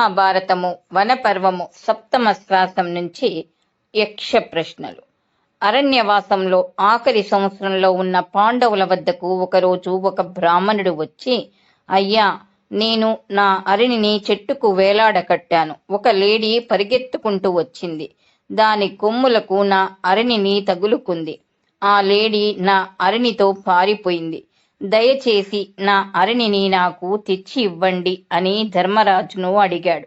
మహాభారతము వనపర్వము సప్తమ శ్వాసం నుంచి యక్ష ప్రశ్నలు. అరణ్యవాసంలో ఆఖరి సంవత్సరంలో ఉన్న పాండవుల వద్దకు ఒకరోజు ఒక బ్రాహ్మణుడు వచ్చి అయ్యా నేను నా అరణిని చెట్టుకు వేలాడ కట్టాను. ఒక లేడీ పరిగెత్తుకుంటూ వచ్చింది. దాని కొమ్ములకు నా అరణిని తగులుకుంది. ఆ లేడీ నా అరణితో పారిపోయింది. దయచేసి నా అరణిని నాకు తెచ్చి ఇవ్వండి అని ధర్మరాజును అడిగాడు.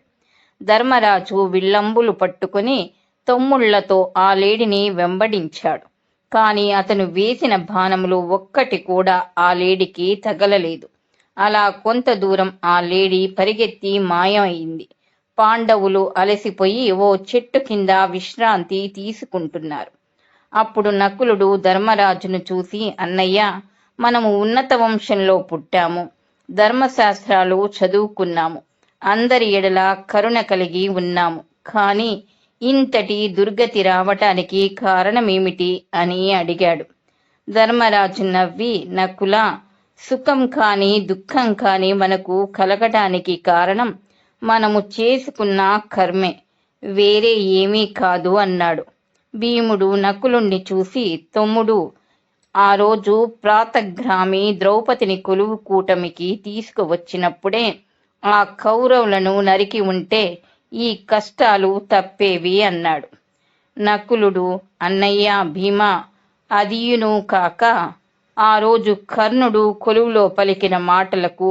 ధర్మరాజు విల్లంబులు పట్టుకుని తొమ్ముళ్ళతో ఆ లేడిని వెంబడించాడు. కాని అతను వేసిన బాణములు ఒక్కటి కూడా ఆ లేడికి తగలలేదు. అలా కొంత దూరం ఆ లేడి పరిగెత్తి మాయమైంది. పాండవులు అలసిపోయి ఓ చెట్టు కింద విశ్రాంతి తీసుకుంటున్నారు. అప్పుడు నకులుడు ధర్మరాజును చూసి అన్నయ్య మనము ఉన్నత వంశంలో పుట్టాము. ధర్మశాస్త్రాలు చదువుకున్నాము. అందరి ఎడల కరుణ కలిగి ఉన్నాము. కానీ ఇంతటి దుర్గతి రావటానికి కారణమేమిటి అని అడిగాడు. ధర్మరాజు నవ్వి నకుల సుఖం కాని దుఃఖం కాని మనకు కలగటానికి కారణం మనము చేసుకున్న కర్మే. వేరే ఏమీ కాదు అన్నాడు. భీముడు నకులుణ్ణి చూసి తమ్ముడు ఆ రోజు ప్రాతగ్రామి ద్రౌపదిని కొలువు కూటమికి తీసుకువచ్చినప్పుడే ఆ కౌరవులను నరికి ఉంటే ఈ కష్టాలు తప్పేవి అన్నాడు. నకులుడు అన్నయ్య భీమా అదియును కాక ఆ రోజు కర్ణుడు కొలువులో పలికిన మాటలకు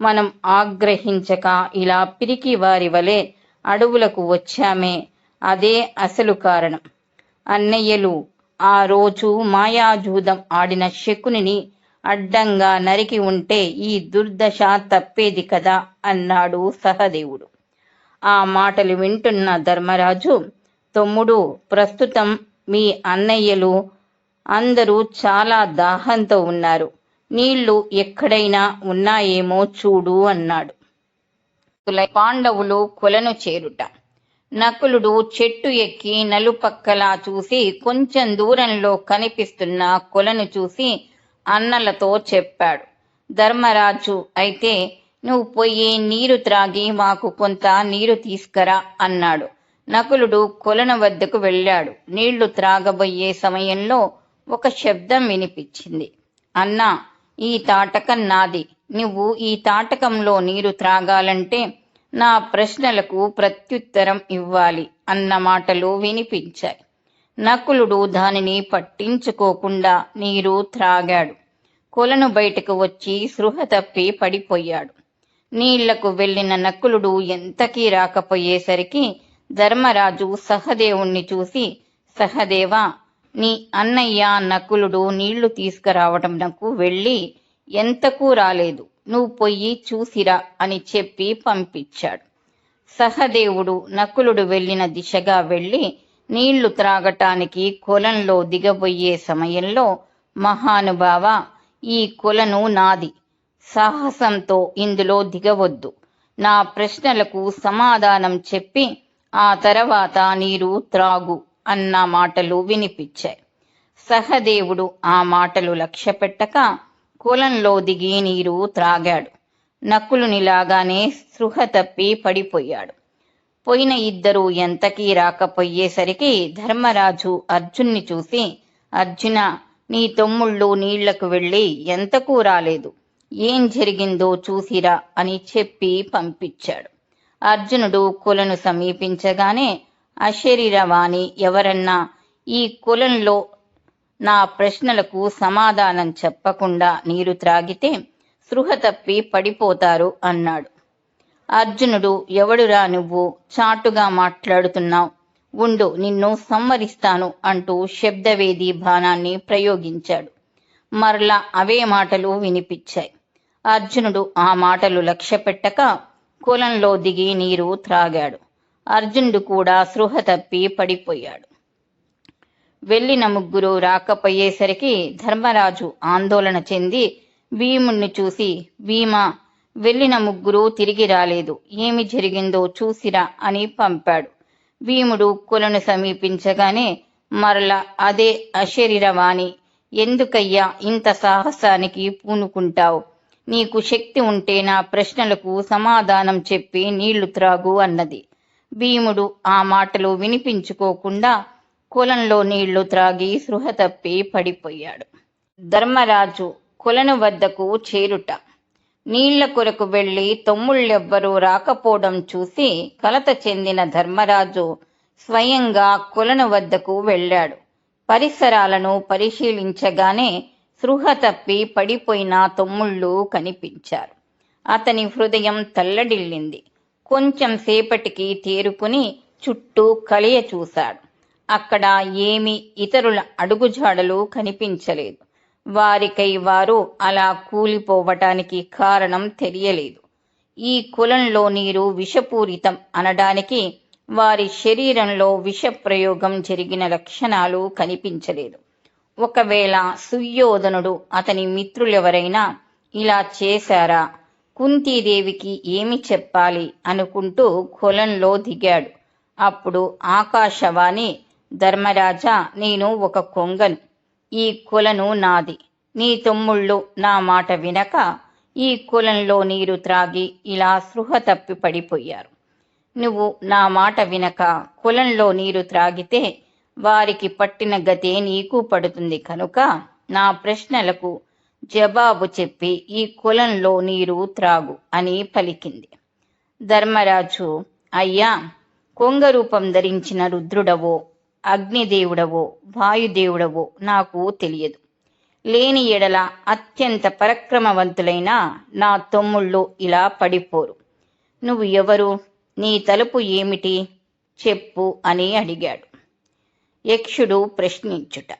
మనం ఆగ్రహించక ఇలా పిరికి వారి వలె అడవులకు వచ్చామే. అదే అసలు కారణం. అన్నయ్యలు ఆ రోజు మాయాజూదం ఆడిన శకునిని అడ్డంగా నరికి ఉంటే ఈ దుర్దశ తప్పేది కదా అన్నాడు సహదేవుడు. ఆ మాటలు వింటున్న ధర్మరాజు తమ్ముడు ప్రస్తుతం మీ అన్నయ్యలు అందరూ చాలా దాహంతో ఉన్నారు. నీళ్ళు ఎక్కడైనా ఉన్నాయేమో చూడు అన్నాడు. పాండవులు కొలను చేరుట. నకులుడు చెట్టు ఎక్కి నలుపక్కలా చూసి కొంచెం దూరంలో కనిపిస్తున్న కొలను చూసి అన్నలతో చెప్పాడు. ధర్మరాజు అయితే నువ్వు పోయి నీరు త్రాగి మాకు కొంత నీరు తీసుకురా అన్నాడు. నకులుడు కొలను వద్దకు వెళ్ళాడు. నీళ్ళు త్రాగబోయే సమయంలో ఒక శబ్దం వినిపించింది. అన్నా ఈ తాటకం నాది. నువ్వు ఈ తాటకంలో నీరు త్రాగాలంటే నా ప్రశ్నలకు ప్రత్యుత్తరం ఇవ్వాలి అన్న మాటలు వినిపించాయి. నకులుడు దానిని పట్టించుకోకుండా నీరు త్రాగాడు. కొలను బయటకు వచ్చి సృహ తప్పి పడిపోయాడు. నీళ్ళకు వెళ్ళిన నకులుడు ఎంతకీ రాకపోయేసరికి ధర్మరాజు సహదేవుణ్ణి చూసి సహదేవా నీ అన్నయ్య నకులుడు నీళ్ళు తీసుకురావటం నాకు వెళ్ళి ఎంతకు రాలేదు. నువ్వు పొయ్యి చూసిరా అని చెప్పి పంపించాడు. సహదేవుడు నకులుడు వెళ్ళిన దిశగా వెళ్ళి నీళ్ళు త్రాగటానికి కొలంలో దిగబోయే సమయంలో మహానుభావ ఈ కొలను నాది. సాహసంతో ఇందులో దిగవద్దు. నా ప్రశ్నలకు సమాధానం చెప్పి ఆ తర్వాత నీరు త్రాగు అన్న మాటలు వినిపించాయి. సహదేవుడు ఆ మాటలు లక్ష్యపెట్టక కులంలో దిగి నీరు త్రాగాడు. నకులునిలాగానే సృహ తప్పి పడిపోయాడు. పోయిన ఇద్దరు ఎంతకీ రాకపోయేసరికి ధర్మరాజు అర్జున్ని చూసి అర్జున నీ తమ్ముళ్ళు నీళ్ళకు వెళ్ళి ఎంతకు రాలేదు. ఏం జరిగిందో చూసిరా అని చెప్పి పంపించాడు. అర్జునుడు కులను సమీపించగానే అశరీరవాణి ఎవరన్నా ఈ కులంలో నా ప్రశ్నలకు సమాధానం చెప్పకుండా నీరు త్రాగితే సృహ తప్పి పడిపోతారు అన్నాడు. అర్జునుడు ఎవడురా నువ్వు? చాటుగా మాట్లాడుతున్నావు. ఉండు నిన్ను సంవరిస్తాను అంటూ శబ్దవేది బాణాన్ని ప్రయోగించాడు. మరలా అవే మాటలు వినిపించాయి. అర్జునుడు ఆ మాటలు లక్ష్య పెట్టక కులంలో దిగి నీరు త్రాగాడు. అర్జునుడు కూడా సృహ తప్పి పడిపోయాడు. వెళ్ళిన ముగ్గురు రాకపోయేసరికి ధర్మరాజు ఆందోళన చెంది భీముణ్ణి చూసి భీమా వెళ్ళిన ముగ్గురు తిరిగి రాలేదు. ఏమి జరిగిందో చూసిరా అని పంపాడు. భీముడు కులను సమీపించగానే మరల అదే అశరీరవాణి ఎందుకయ్యా ఇంత సాహసానికి పూనుకుంటావు? నీకు శక్తి ఉంటే నా ప్రశ్నలకు సమాధానం చెప్పి నీళ్ళు త్రాగు అన్నది. భీముడు ఆ మాటలు వినిపించుకోకుండా కులంలో నీళ్ళు త్రాగి సృహ తప్పి పడిపోయాడు. ధర్మరాజు కొలను వద్దకు చేరుట. నీళ్ళ కొరకు వెళ్ళి తమ్ముళ్ళెవ్వరూ రాకపోవడం చూసి కలత చెందిన ధర్మరాజు స్వయంగా కొలను వద్దకు వెళ్ళాడు. పరిసరాలను పరిశీలించగానే సృహ తప్పి పడిపోయిన తమ్ముళ్ళు కనిపించారు. అతని హృదయం తల్లడిల్లింది. కొంచెం సేపటికి తేరుకుని చుట్టూ కలియ చూశాడు. అక్కడ ఏమి ఇతరుల అడుగుజాడలు కనిపించలేదు. వారికై వారు అలా కూలిపోవటానికి కారణం తెలియలేదు. ఈ కులంలో నీరు విషపూరితం అనడానికి వారి శరీరంలో విష ప్రయోగం జరిగిన లక్షణాలు కనిపించలేదు. ఒకవేళ సుయోధనుడు అతని మిత్రులెవరైనా ఇలా చేశారా? కుంతీదేవికి ఏమి చెప్పాలి అనుకుంటూ కులంలో దిగాడు. అప్పుడు ఆకాశవాణి ధర్మరాజా నేను ఒక కొంగను. ఈ కొలను నాది. నీ తమ్ముళ్ళు నా మాట వినక ఈ కులంలో నీరు త్రాగి ఇలా సృహ తప్పి పడిపోయారు. నువ్వు నా మాట వినక కులంలో నీరు త్రాగితే వారికి పట్టిన గతే నీకు పడుతుంది కనుక నా ప్రశ్నలకు జవాబు చెప్పి ఈ కులంలో నీరు త్రాగు అని పలికింది. ధర్మరాజు అయ్యా కొంగ రూపం ధరించిన రుద్రుడవో అగ్నిదేవుడవో వాయుదేవుడవో నాకు తెలియదు. లేని ఎడల అత్యంత పరక్రమవంతులైన నా తమ్ముళ్ళు ఇలా పడిపోరు. నువ్వు ఎవరు? నీ తలుపు ఏమిటి? చెప్పు అని అడిగాడు. యక్షుడు ప్రశ్నించుట.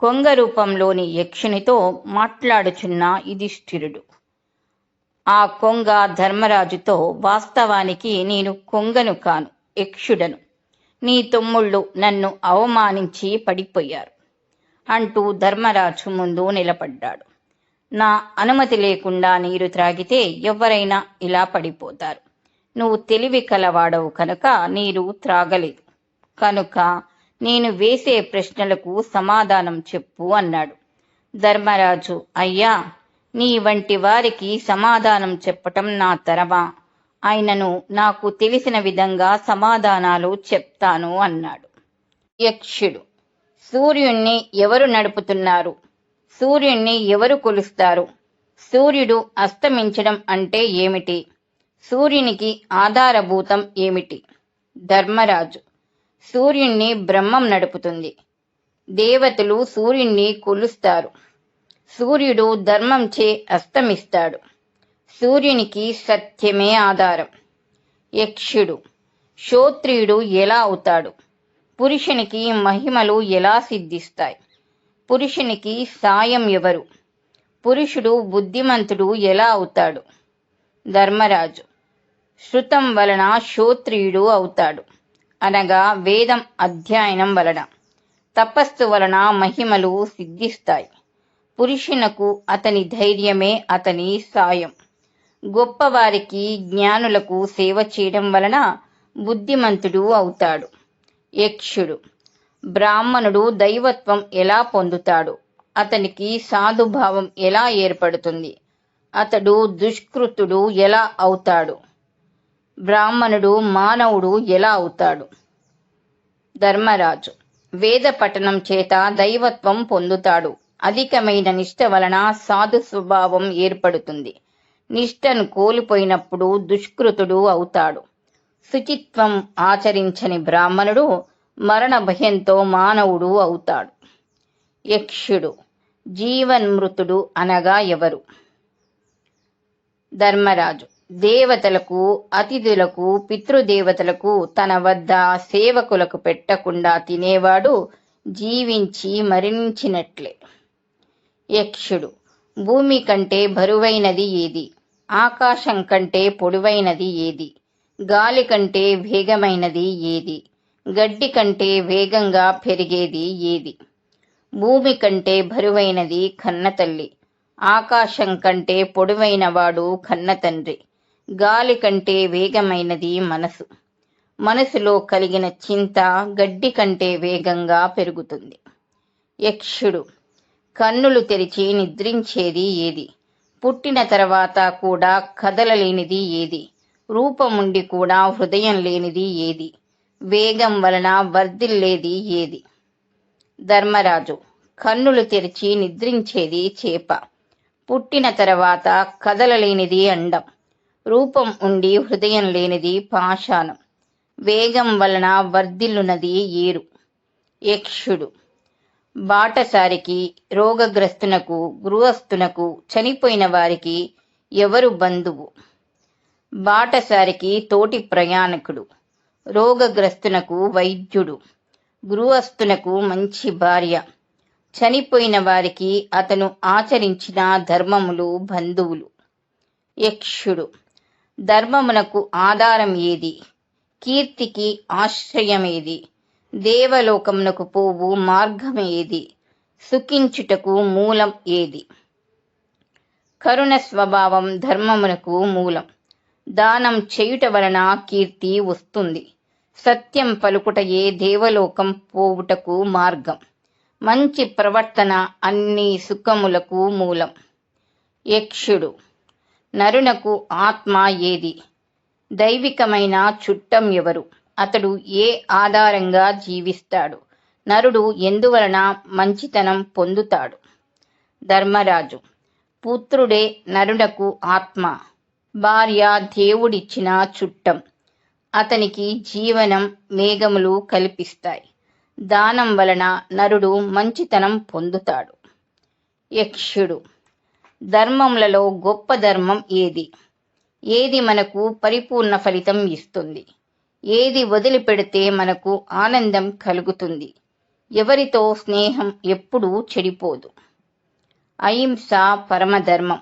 కొంగ రూపంలోని యక్షునితో మాట్లాడుచున్న యుధిష్ఠిరుడు. ఆ కొంగ ధర్మరాజుతో వాస్తవానికి నేను కొంగను కాను యక్షుడను. నీ తమ్ముళ్ళు నన్ను అవమానించి పడిపోయారు. అంటూ ధర్మరాజు ముందు నిలబడ్డాడు. నా అనుమతి లేకుండా నీరు త్రాగితే ఎవరైనా ఇలా పడిపోతారు. నువ్వు తెలివి కలవాడవు కనుక నీరు త్రాగలేదు. కనుక నేను వేసే ప్రశ్నలకు సమాధానం చెప్పు అన్నాడు. ధర్మరాజు అయ్యా నీ వంటి వారికి సమాధానం చెప్పటం నా తరమా ఆయనను నాకు తెలిసిన విధంగా సమాధానాలు చెప్తాను అన్నాడు. యక్షుడు సూర్యుణ్ణి ఎవరు నడుపుతున్నారు? సూర్యుణ్ణి ఎవరు కొలుస్తారు? సూర్యుడు అస్తమించడం అంటే ఏమిటి? సూర్యునికి ఆధారభూతం ఏమిటి? ధర్మరాజు సూర్యుణ్ణి బ్రహ్మం నడుపుతుంది. దేవతలు సూర్యుణ్ణి కొలుస్తారు. సూర్యుడు ధర్మంచే అస్తమిస్తాడు. సూర్యునికి సత్యమే ఆధారం. యక్షుడు. శ్రోత్రియుడు ఎలా అవుతాడు? పురుషునికి మహిమలు ఎలా సిద్ధిస్తాయి? పురుషునికి సాయం ఎవరు? పురుషుడు బుద్ధిమంతుడు ఎలా అవుతాడు? ధర్మరాజు. శృతం వలన శ్రోత్రియుడు అవుతాడు. అనగా వేదం అధ్యయనం వలన. తపస్సు వలన మహిమలు సిద్ధిస్తాయి. పురుషునకు అతని ధైర్యమే అతని సాయం. గొప్పవారికి జ్ఞానులకు సేవ చేయడం వలన బుద్ధిమంతుడు అవుతాడు. యక్షుడు. బ్రాహ్మణుడు దైవత్వం ఎలా పొందుతాడు? అతనికి సాధుభావం ఎలా ఏర్పడుతుంది? అతడు దుష్కృతుడు ఎలా అవుతాడు? బ్రాహ్మణుడు మానవుడు ఎలా అవుతాడు? ధర్మరాజు. వేద పఠనం చేత దైవత్వం పొందుతాడు. అధికమైన నిష్ట వలన సాధు స్వభావం ఏర్పడుతుంది. నిష్టను కోల్పోయినప్పుడు దుష్కృతుడు అవుతాడు. శుచిత్వం ఆచరించని బ్రాహ్మణుడు మరణ భయంతో మానవుడు అవుతాడు. యక్షుడు జీవన్మృతుడు అనగా ఎవరు? ధర్మరాజు దేవతలకు అతిథులకు పితృదేవతలకు తన వద్ద సేవకులకు పెట్టకుండా తినేవాడు జీవించి మరణించినట్లే. యక్షుడు భూమి కంటే బరువైనది ఏది? ఆకాశం కంటే పొడవైనది ఏది? గాలి కంటే వేగమైనది ఏది? గడ్డి కంటే వేగంగా పెరిగేది ఏది? భూమి కంటే బరువైనది కన్నతల్లి. ఆకాశం కంటే పొడవైన వాడు కన్న తండ్రి గాలి కంటే వేగమైనది మనసు. మనసులో కలిగిన చింత గడ్డి కంటే వేగంగా పెరుగుతుంది. యక్షుడు. కన్నులు తెరిచి నిద్రించేది ఏది? పుట్టిన తర్వాత కూడా కదలలేనిది ఏది? రూపముండి కూడా హృదయం లేనిది ఏది? వేగం వలన వర్ధిల్లేది ఏది? ధర్మరాజు కన్నులు తెరిచి నిద్రించేది చేప. పుట్టిన తర్వాత కదలలేనిది అండం. రూపం ఉండి హృదయం లేనిది పాషాణం. వేగం వలన వర్ధిల్లునది ఏరు. యక్షుడు బాటసారికి రోగగ్రస్తునకు గృహస్థునకు చనిపోయిన వారికి ఎవరు బంధువు? బాటసారికి తోటి ప్రయాణికుడు రోగగ్రస్తునకు వైద్యుడు గృహస్థునకు మంచి భార్య. చనిపోయిన వారికి అతను ఆచరించిన ధర్మములు బంధువులు. యక్షుడు. ధర్మమునకు ఆధారం ఏది? కీర్తికి ఆశ్రయమేది? దేవలోకమునకు పోవు మార్గం ఏది సుఖించుటకు మూలం ఏది? కరుణ స్వభావం ధర్మమునకు మూలం. దానం చేయుట వలన కీర్తి వస్తుంది. సత్యం పలుకుటయే దేవలోకం పోవుటకు మార్గం. మంచి ప్రవర్తన అన్ని సుఖములకు మూలం. యక్షుడు నరునకు ఆత్మ ఏది? దైవికమైన చుట్టం ఎవరు? అతడు ఏ ఆధారంగా జీవిస్తాడు? నరుడు ఎందువలన మంచితనం పొందుతాడు? ధర్మరాజు పుత్రుడే నరుడకు ఆత్మ భార్య దేవుడిచ్చిన చుట్టం. అతనికి జీవనం మేఘములు కల్పిస్తాయి. దానం వలన నరుడు మంచితనం పొందుతాడు. యక్షుడు ధర్మములలో గొప్ప ధర్మం ఏది? ఏది మనకు పరిపూర్ణ ఫలితం ఇస్తుంది? ఏది వదిలిపెడితే మనకు ఆనందం కలుగుతుంది. ఎవరితో స్నేహం ఎప్పుడూ చెడిపోదు. అహింస పరమధర్మం.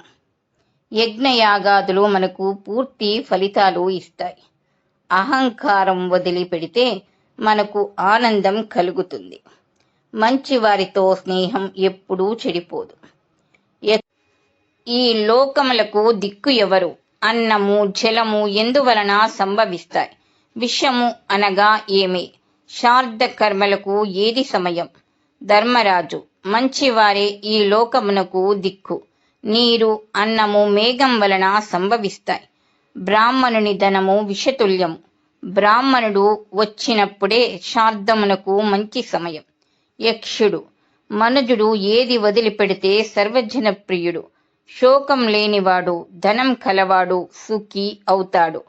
యజ్ఞయాగాదులు మనకు పూర్తి ఫలితాలు ఇస్తాయి. అహంకారం వదిలిపెడితే మనకు ఆనందం కలుగుతుంది. మంచి వారితో స్నేహం ఎప్పుడూ చెడిపోదు. ఈ లోకములకు దిక్కు ఎవరు? అన్నము జలము ఎందువలన సంభవిస్తాయి? విషము అనగా ఏమి? శార్ధ కర్మలకు ఏది సమయం? ధర్మరాజు మంచివారే ఈ లోకమునకు దిక్కు. నీరు అన్నము మేఘం వలన సంభవిస్తాయి. బ్రాహ్మణుని ధనము విషతుల్యము. బ్రాహ్మణుడు వచ్చినప్పుడే శార్ధమునకు మంచి సమయం. యక్షుడు మనుజుడు ఏది వదిలిపెడితే సర్వజన ప్రియుడు శోకం లేనివాడు ధనం కలవాడు సుఖి అవుతాడు.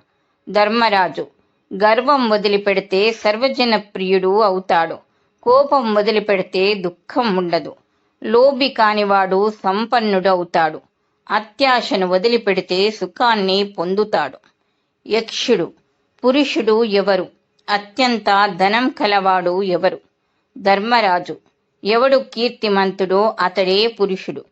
ధర్మరాజు గర్వం వదిలిపెడితే సర్వజన ప్రియుడు అవుతాడు. కోపం వదిలిపెడితే దుఃఖం ఉండదు. లోబి కానివాడు సంపన్నుడు అవుతాడు అత్యాశను వదిలిపెడితే సుఖాన్ని పొందుతాడు. యక్షుడు పురుషుడు ఎవరు? అత్యంత ధనం కలవాడు ఎవరు? ధర్మరాజు ఎవడు కీర్తిమంతుడో అతడే పురుషుడు.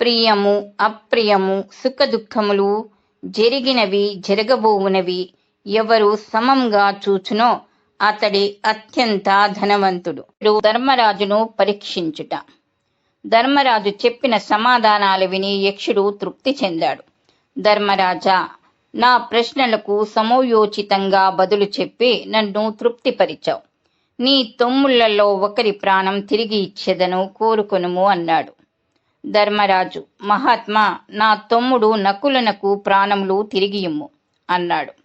ప్రియము అప్రియము సుఖ దుఃఖములు జరిగినవి జరగబోవునవి ఎవరు సమంగా చూచునో అతడి అత్యంత ధనవంతుడు. ధర్మరాజును పరీక్షించుట. ధర్మరాజు చెప్పిన సమాధానాలు విని యక్షుడు తృప్తి చెందాడు. ధర్మరాజా నా ప్రశ్నలకు సమయోచితంగా బదులు చెప్పి నన్ను తృప్తిపరిచావు. నీ తొమ్ముళ్ళలో ఒకరి ప్రాణం తిరిగి ఇచ్చేదను కోరుకొనుము అన్నాడు. ధర్మరాజు మహాత్మా నా తమ్ముడు నకులనకు ప్రాణములు తిరిగి ఇమ్ము అన్నాడు.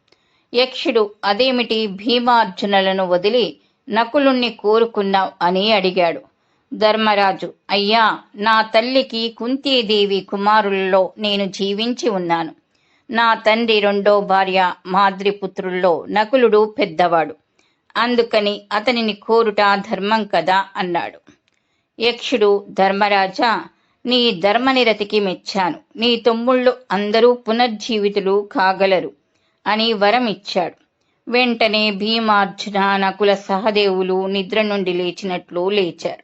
యక్షుడు అదేమిటి భీమార్జునులను వదిలి నకులుణ్ణి కోరుకున్నావు అని అడిగాడు. ధర్మరాజు అయ్యా నా తల్లికి కుంతీదేవి కుమారులలో నేను జీవించి ఉన్నాను. నా తండ్రి రెండో భార్య మాద్రిపుత్రుల్లో నకులుడు పెద్దవాడు. అందుకని అతనిని కోరుట ధర్మం కదా అన్నాడు. యక్షుడు ధర్మరాజా నీ ధర్మనిరతికి మెచ్చాను. నీ తమ్ముళ్ళు అందరూ పునర్జీవితులు కాగలరు. అని వరం ఇచ్చాడు వెంటనే భీమార్జున నకుల సహదేవులు నిద్ర నుండి లేచినట్లు లేచారు.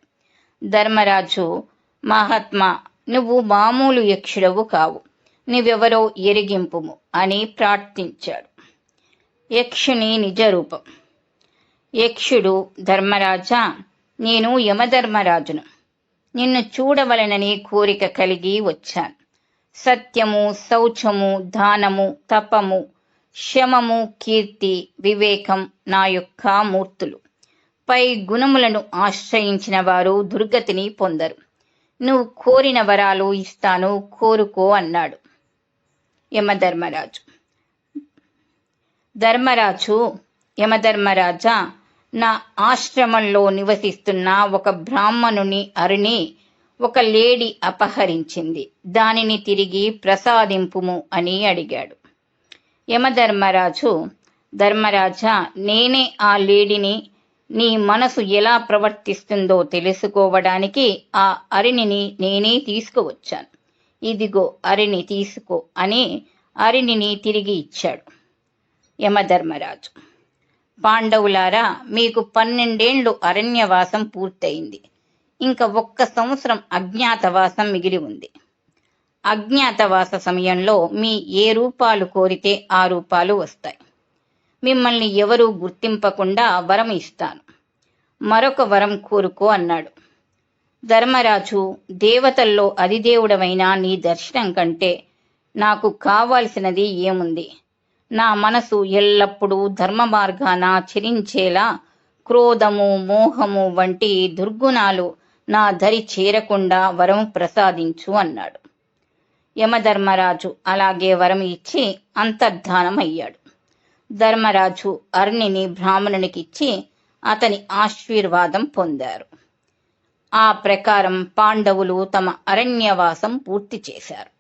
ధర్మరాజు మహాత్మా నువ్వు మామూలు యక్షుడవు కావు. నీవెవరో ఎరిగింపుము అని ప్రార్థించాడు. యక్షుని నిజ రూపం యక్షుడు ధర్మరాజా నేను యమధర్మరాజును. నిన్ను చూడవలనని కోరిక కలిగి వచ్చాను. సత్యము శౌచము దానము తపము శమము కీర్తి వివేకం నా యొక్క మూర్తులు. పై గుణములను ఆశ్రయించిన వారు దుర్గతిని పొందరు. నువ్వు కోరిన వరాలు ఇస్తాను కోరుకో అన్నాడు. యమధర్మరాజు. ధర్మరాజు యమధర్మరాజా నా ఆశ్రమంలో నివసిస్తున్న ఒక బ్రాహ్మణుని అరుని ఒక లేడీ అపహరించింది. దానిని తిరిగి ప్రసాదింపుము అని అడిగాడు. యమధర్మరాజు ధర్మరాజా నేనే ఆ లేడిని నీ మనసు ఎలా ప్రవర్తిస్తుందో తెలుసుకోవడానికి ఆ అరిణిని నేనే తీసుకువచ్చాను. ఇదిగో అరిని తీసుకో అని అరిణిని తిరిగి ఇచ్చాడు యమధర్మరాజు. పాండవులారా మీకు పన్నెండేండ్లు అరణ్యవాసం పూర్తయింది. ఇంకా ఒక్క సంవత్సరం అజ్ఞాతవాసం మిగిలి ఉంది. అజ్ఞాతవాస సమయంలో మీ ఏ రూపాలు కోరితే ఆ రూపాలు వస్తాయి. మిమ్మల్ని ఎవరూ గుర్తింపకుండా వరం ఇస్తాను. మరొక వరం కోరుకో అన్నాడు. ధర్మరాజు దేవతల్లో అధిదేవుడమైన నీ దర్శనం కంటే నాకు కావాల్సినది ఏముంది? నా మనసు ఎల్లప్పుడూ ధర్మ మార్గాన చరించేలా క్రోధము మోహము వంటి దుర్గుణాలు నా దరి చేరకుండా వరం ప్రసాదించు అన్నాడు. యమధర్మరాజు అలాగే వరం ఇచ్చి అంతర్ధానమయ్యాడు. ధర్మరాజు అర్ణిని బ్రాహ్మణునికిచ్చి అతని ఆశీర్వాదం పొందారు. ఆ ప్రకారం పాండవులు తమ అరణ్యవాసం పూర్తి చేశారు.